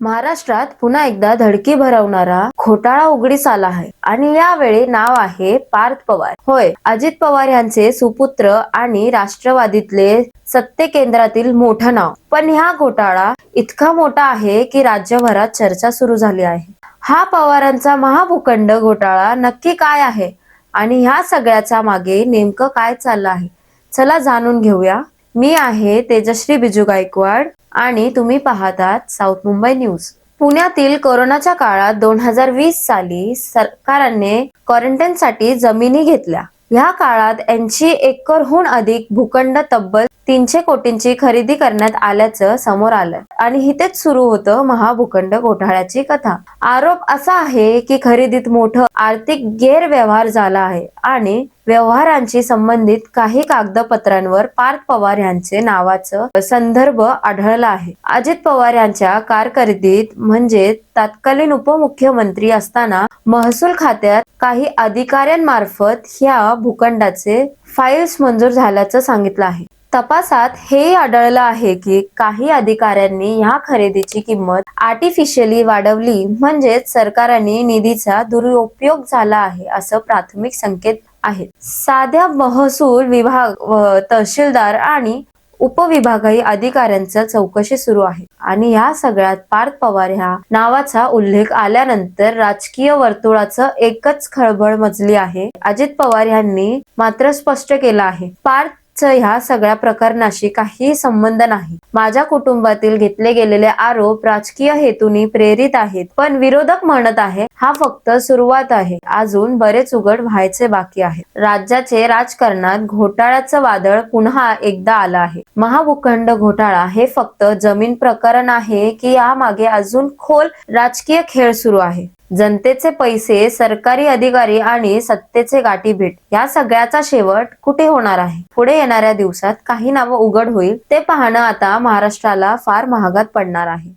महाराष्ट्रात पुन्हा एकदा धडकी भरवणारा घोटाळा उघडीस आला आहे. आणि यावेळी नाव आहे पार्थ पवार. होय अजित पवार यांचे सुपुत्र आणि राष्ट्रवादीतले सत्ते केंद्रातील मोठं नाव. पण ह्या घोटाळा इतका मोठा आहे की राज्यभरात चर्चा सुरू झाली आहे. हा पवारांचा महाभूखंड घोटाळा नक्की काय आहे? आणि ह्या सगळ्याचा मागे नेमकं काय चाललं आहे? चला जाणून घेऊया. मी आहे तेजश्री बिजू गायकवाड आणि तुम्ही पाहतात साऊथ मुंबई न्यूज. पुण्यातील कोरोनाच्या काळात दोन हजार वीस साली सरकारने क्वारंटाईनसाठी जमिनी घेतल्या. या काळात ऐंशी एकरहून अधिक भूखंड तब्बल तीनशे कोटींची खरेदी करण्यात आल्याचं समोर आलं आणि इथेच सुरू होतं महाभूखंड घोटाळ्याची कथा. आरोप असा आहे की खरेदीत मोठं आर्थिक गैरव्यवहार झाला आहे आणि व्यवहारांशी संबंधित काही कागदपत्रांवर पार्थ पवार यांचे नावाचं संदर्भ आढळला आहे. अजित पवार यांच्या कारकिर्दीत म्हणजे तत्कालीन उपमुख्यमंत्री असताना महसूल खात्यात काही अधिकाऱ्यांमार्फत ह्या भूखंडाचे फाईल्स मंजूर झाल्याचं सांगितलं आहे. तपासात हेही आढळलं आहे की काही अधिकाऱ्यांनी ह्या खरेदीची किंमत आर्टिफिशियली वाढवली म्हणजेच सरकारने निधीचा दुरुपयोग झाला आहे असं प्राथमिक संकेत आहेत. साध्या महसूल विभाग व तहसीलदार आणि उपविभागीय अधिकाऱ्यांचा चौकशी सुरू आहे. आणि या सगळ्यात पार्थ पवार ह्या नावाचा उल्लेख आल्यानंतर राजकीय वर्तुळाचं एकच खळबळ मजली आहे. अजित पवार यांनी मात्र स्पष्ट केलं आहे. पार्थ ह्या सगळ्या प्रकरणाशी काही संबंध नाही. माझ्या कुटुंबातील घेतले गेलेले आरोप राजकीय हेतूनी प्रेरित आहेत पण विरोधक म्हणत आहे हा फक्त सुरुवात आहे. अजून बरेच उघड व्हायचे बाकी आहे राज्याचे राजकारणात घोटाळ्याचं वादळ पुन्हा एकदा आलं आहे. महाभूखंड घोटाळा हे फक्त जमीन प्रकरण आहे की यामागे अजून खोल राजकीय खेळ सुरू आहे. जनतेचे पैसे सरकारी अधिकारी आणि सत्तेचे गाठीभेट या सगळ्याचा शेवट कुठे होणार आहे? पुढे येणाऱ्या दिवसात काही नावं उघड होईल ते पाहणं आता महाराष्ट्राला फार महागात पडणार आहे.